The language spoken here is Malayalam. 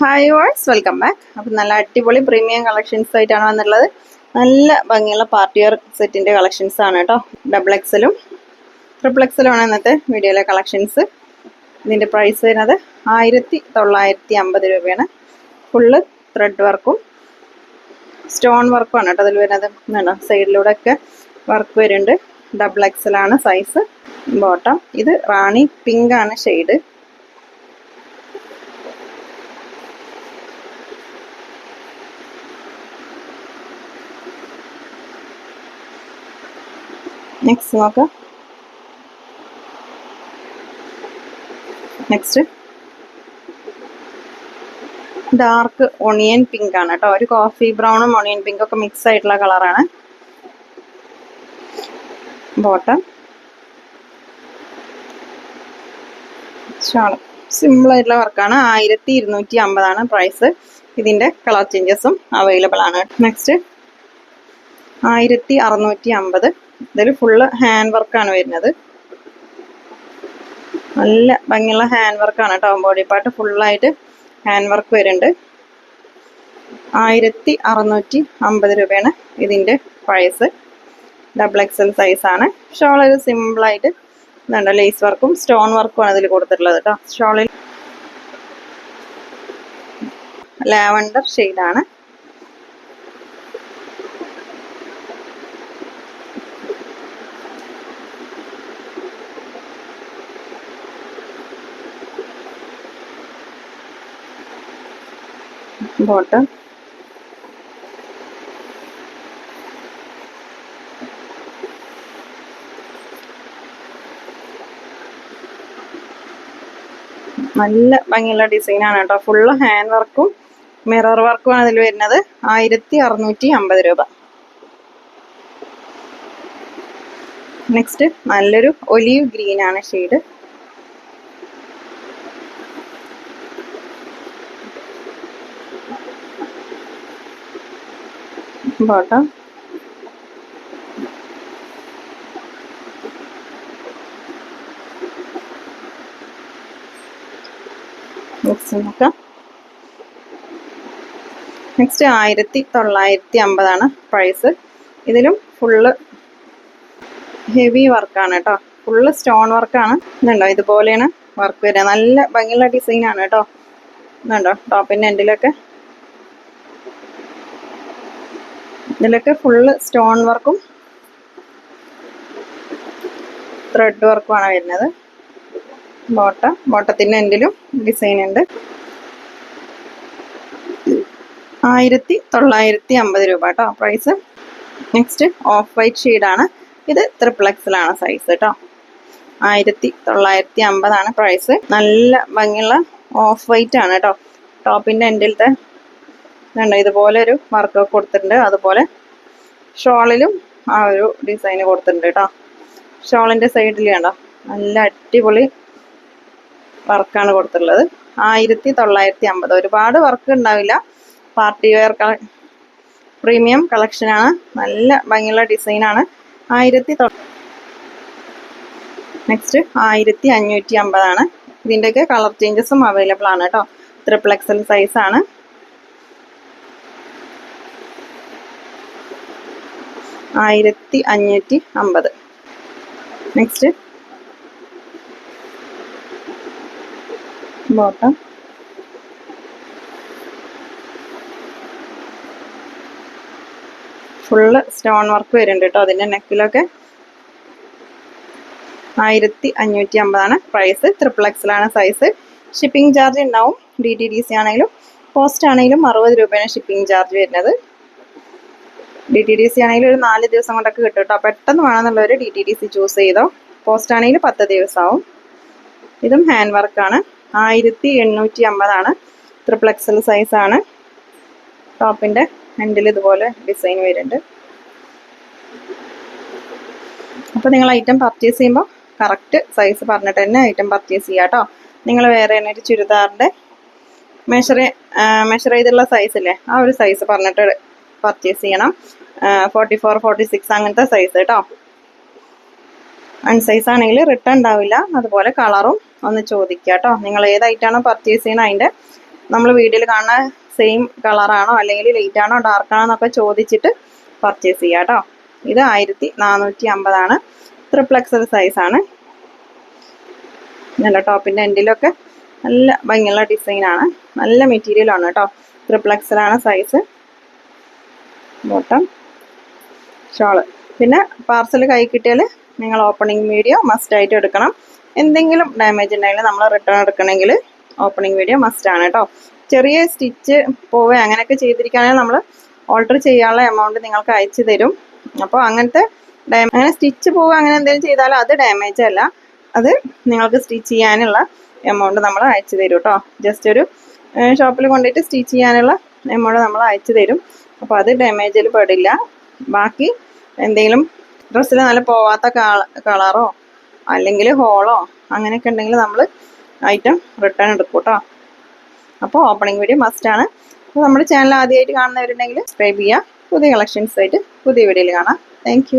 ഹായ് വേഴ്സ് വെൽക്കം ബാക്ക് അപ്പം നല്ല അടിപൊളി പ്രീമിയം കളക്ഷൻസ് ആയിട്ടാണ് വന്നിട്ടുള്ളത്. നല്ല ഭംഗിയുള്ള പാർട്ടി വെയർ സെറ്റിന്റെ കളക്ഷൻസ് ആണ് കേട്ടോ. ഡബിൾ എക്സലും ട്രിപ്പിൾ എക്സലും ആണ് ഇന്നത്തെ വീഡിയോയിലെ കളക്ഷൻസ് ഇതിന്റെ പ്രൈസ് വരുന്നത് ആയിരത്തി തൊള്ളായിരത്തി അമ്പത് രൂപയാണ് ഫുള്ള് ത്രെഡ് വർക്കും സ്റ്റോൺ വർക്കും ആണ് കേട്ടോ അതിൽ വരുന്നത്. ഇതുണ്ടോ സൈഡിലൂടെ ഒക്കെ വർക്ക് വരുന്നുണ്ട്. ഡബിൾ എക്സലാണ് സൈസ് ബോട്ടം ഇത് റാണി പിങ്കാണ് ഷെയ്ഡ് നെക്സ്റ്റ് നോക്കാം. നെക്സ്റ്റ് ഡാർക്ക് ഒണിയൻ പിങ്ക് ആണ് കേട്ടോ. ഒരു കോഫി ബ്രൗണും ഒണിയൻ പിങ്കും ഒക്കെ മിക്സ് ആയിട്ടുള്ള കളറാണ് ബോട്ടം സിമ്പിൾ ആയിട്ടുള്ള വർക്കാണ് ആയിരത്തി ഇരുന്നൂറ്റി അമ്പതാണ് പ്രൈസ് ഇതിന്റെ കളർ ചേഞ്ചസും അവൈലബിൾ ആണ്. നെക്സ്റ്റ് ആയിരത്തി അറുന്നൂറ്റി അമ്പത് ഇതിൽ ഫുള്ള് ഹാൻഡ് വർക്കാണ് വരുന്നത്. നല്ല ഭംഗിയുള്ള ഹാൻഡ് വർക്കാണ് കേട്ടോ ബോഡി പാർട്ട് ഫുള്ളായിട്ട് ഹാൻഡ് വർക്ക് വരുന്നുണ്ട്. ആയിരത്തി അറുന്നൂറ്റി അമ്പത് രൂപയാണ് ഇതിന്റെ പ്രൈസ് ഡബിൾ എക്സൽ സൈസാണ് ഷോൾ ഒരു സിമ്പിളായിട്ട് ഇതുണ്ട്. ലേസ് വർക്കും സ്റ്റോൺ വർക്കും ആണ് ഇതിൽ കൊടുത്തിട്ടുള്ളത് കേട്ടോ ഷോളിൽ ലാവണ്ടർ ഷെയ്ഡാണ് ബോട്ടം നല്ല ഭംഗിയുള്ള ഡിസൈനാണ് കേട്ടോ. ഫുള്ള് ഹാൻഡ് വർക്കും മിറർ വർക്കും ആണ് ഇതിൽ വരുന്നത്. ആയിരത്തി അറുന്നൂറ്റി അമ്പത് രൂപ. നെക്സ്റ്റ് നല്ലൊരു ഒലീവ് ഗ്രീൻ ആണ് ഷെയ്ഡ് ബോട്ടം നെക്സ്റ്റ് നോക്കാം നെക്സ്റ്റ് ആയിരത്തി തൊള്ളായിരത്തി അമ്പതാണ് പ്രൈസ് ഇതിലും ഫുള്ള് ഹെവി വർക്കാണ് കേട്ടോ. ഫുള്ള് സ്റ്റോൺ വർക്കാണ് ഇതുണ്ടോ? ഇതുപോലെയാണ് വർക്ക് വരിക. നല്ല ഭംഗിയുള്ള ഡിസൈനാണ് കേട്ടോ. ഇതുണ്ടോ? ടോപ്പിന്റെ എൻഡിലൊക്കെ ഇതിലൊക്കെ ഫുള്ള് സ്റ്റോൺ വർക്കും ത്രെഡ് വർക്കുമാണ് വരുന്നത്. ബോട്ട ബോട്ടത്തിന്റെ എൻഡിലും ഡിസൈൻ ഉണ്ട്. ആയിരത്തി തൊള്ളായിരത്തി അമ്പത് രൂപ കേട്ടോ പ്രൈസ് നെക്സ്റ്റ് ഓഫ് വൈറ്റ് ഷെയ്ഡാണ് ഇത് ത്രിപ്ലക്സിലാണ് സൈസ് കേട്ടോ ആയിരത്തി തൊള്ളായിരത്തി അമ്പതാണ് പ്രൈസ് നല്ല ഭംഗിയുള്ള ഓഫ് വൈറ്റ് ആണ് കേട്ടോ ടോപ്പിന്റെ എൻഡിലത്തെ കണ്ടോ ഇതുപോലെ ഒരു വർക്ക് കൊടുത്തിട്ടുണ്ട്. അതുപോലെ ഷോളിലും ആ ഒരു ഡിസൈൻ കൊടുത്തിട്ടുണ്ട് കേട്ടോ. ഷോളിന്റെ സൈഡിൽ കണ്ടോ നല്ല അടിപൊളി വർക്കാണ് കൊടുത്തിട്ടുള്ളത്. ആയിരത്തി തൊള്ളായിരത്തി അമ്പത്. ഒരുപാട് വർക്ക് ഉണ്ടാവില്ല. പാർട്ടി വെയർ പ്രീമിയം കളക്ഷനാണ് നല്ല ഭംഗിയുള്ള ഡിസൈനാണ് ആയിരത്തി നെക്സ്റ്റ് ആയിരത്തി അഞ്ഞൂറ്റി അമ്പതാണ്. ഇതിന്റെയൊക്കെ കളർ ചേഞ്ചസും അവൈലബിൾ ആണ് കേട്ടോ. ത്രിപ്ലക്സൽ സൈസ് സൈസാണ് ആയിരത്തി അഞ്ഞൂറ്റി അമ്പത്. Next bottom full stone work വരുന്നുണ്ട് കേട്ടോ. അതിന്റെ നെക്കിലൊക്കെ ആയിരത്തി അഞ്ഞൂറ്റി അമ്പതാണ്. പ്രൈസ് ട്രിപ്പിൾ എക്സലാണ് സൈസ് ഷിപ്പിംഗ് ചാർജ് ഉണ്ടാവും. ഡി ടി ഡി സി ആണെങ്കിലും പോസ്റ്റ് ആണെങ്കിലും അറുപത് രൂപയാണ് ഷിപ്പിംഗ് ചാർജ് വരുന്നത്. ഡി ടി ഡി സി ആണെങ്കിൽ ഒരു നാല് ദിവസം കൊണ്ടൊക്കെ കിട്ടും കേട്ടോ. പെട്ടെന്ന് വേണമെന്നുള്ളവർ D T D C choose ചെയ്തോ. പോസ്റ്റ് ആണെങ്കിൽ പത്ത് ദിവസമാവും ഇതും ഹാൻഡ് വർക്കാണ് ആയിരത്തി എണ്ണൂറ്റി അമ്പതാണ് ത്രിപ്പിൾ എക്സൽ സൈസാണ് ടോപ്പിന്റെ ഹാൻഡിൽ ഇതുപോലെ ഡിസൈൻ വരുന്നുണ്ട്. അപ്പോൾ നിങ്ങൾ ഐറ്റം പർച്ചേസ് ചെയ്യുമ്പോൾ കറക്റ്റ് സൈസ് പറഞ്ഞിട്ട് തന്നെ ഐറ്റം പർച്ചേസ് ചെയ്യുക കേട്ടോ. നിങ്ങൾ വേറെ തന്നെ ഒരു ചുരിദാറിന്റെ മെഷർ മെഷർ ചെയ്തുള്ള അല്ലേ ആ ഒരു സൈസ് പറഞ്ഞിട്ട് പർച്ചേസ് ചെയ്യണം. ഫോർട്ടി ഫോർ ഫോർട്ടി സിക്സ് അങ്ങനത്തെ സൈസ് കേട്ടോ അൺസൈസ് ആണെങ്കിൽ റിട്ടേൺ ഉണ്ടാവില്ല. അതുപോലെ കളറും ഒന്ന് ചോദിക്കുക കേട്ടോ നിങ്ങൾ ഏതായിട്ടാണോ പർച്ചേസ് ചെയ്യുന്നത് അതിന്റെ നമ്മൾ വീഡിയോയിൽ കാണുന്ന സെയിം കളറാണോ അല്ലെങ്കിൽ ലൈറ്റ് ആണോ ഡാർക്ക് ആണോ എന്നൊക്കെ ചോദിച്ചിട്ട് പർച്ചേസ് ചെയ്യാം കേട്ടോ ഇത് ആയിരത്തി നാനൂറ്റി അമ്പതാണ് ത്രിപ്ലക്സൽ സൈസാണ് നല്ല ടോപ്പിന്റെ എൻഡിലൊക്കെ നല്ല ഭംഗിയുള്ള ഡിസൈനാണ് നല്ല മെറ്റീരിയലാണ് കേട്ടോ ത്രിപ്ലക്സലാണ് സൈസ് ബോട്ടം ഷോൾ. പിന്നെ പാർസൽ കൈ കിട്ടിയാൽ നിങ്ങൾ ഓപ്പണിംഗ് വീഡിയോ മസ്റ്റായിട്ട് എടുക്കണം. എന്തെങ്കിലും ഡാമേജ് ഉണ്ടെങ്കിൽ നമ്മൾ റിട്ടേൺ എടുക്കണമെങ്കിൽ ഓപ്പണിംഗ് വീഡിയോ മസ്റ്റാണ് കേട്ടോ ചെറിയ സ്റ്റിച്ച് പോവുക അങ്ങനെയൊക്കെ ചെയ്തിരിക്കുകയാണെങ്കിൽ നമ്മൾ ഓൾട്ടർ ചെയ്യാനുള്ള എമൗണ്ട് നിങ്ങൾക്ക് അയച്ചു തരും. അപ്പോൾ അങ്ങനത്തെ ഡാമേജ് അങ്ങനെ സ്റ്റിച്ച് പോവുക അങ്ങനെ എന്തെങ്കിലും ചെയ്താൽ അത് ഡാമേജ് അല്ല. അത് നിങ്ങൾക്ക് സ്റ്റിച്ച് ചെയ്യാനുള്ള എമൗണ്ട് നമ്മൾ അയച്ചു തരും കേട്ടോ ജസ്റ്റ് ഒരു ഷോപ്പിൽ കൊണ്ടുപോയിട്ട് സ്റ്റിച്ച് ചെയ്യാനുള്ള എമൗണ്ട് നമ്മൾ അയച്ചു തരും. അപ്പോൾ അത് ഡാമേജിൽ പെടില്ല. ബാക്കി എന്തെങ്കിലും ഡ്രസ്സിൽ നല്ല പോവാത്ത കളറോ അല്ലെങ്കിൽ ഹോളോ അങ്ങനെയൊക്കെ ഉണ്ടെങ്കിൽ നമ്മൾ ഐറ്റം റിട്ടേൺ എടുക്കും കേട്ടോ അപ്പോൾ ഓപ്പണിംഗ് വീഡിയോ മസ്റ്റാണ് അപ്പോൾ നമ്മുടെ ചാനൽ ആദ്യമായിട്ട് കാണുന്നവരുണ്ടെങ്കിൽ സബ്സ്ക്രൈബ് ചെയ്യുക. പുതിയ കളക്ഷൻസ് ആയിട്ട് പുതിയ വീഡിയോയിൽ കാണാം. താങ്ക്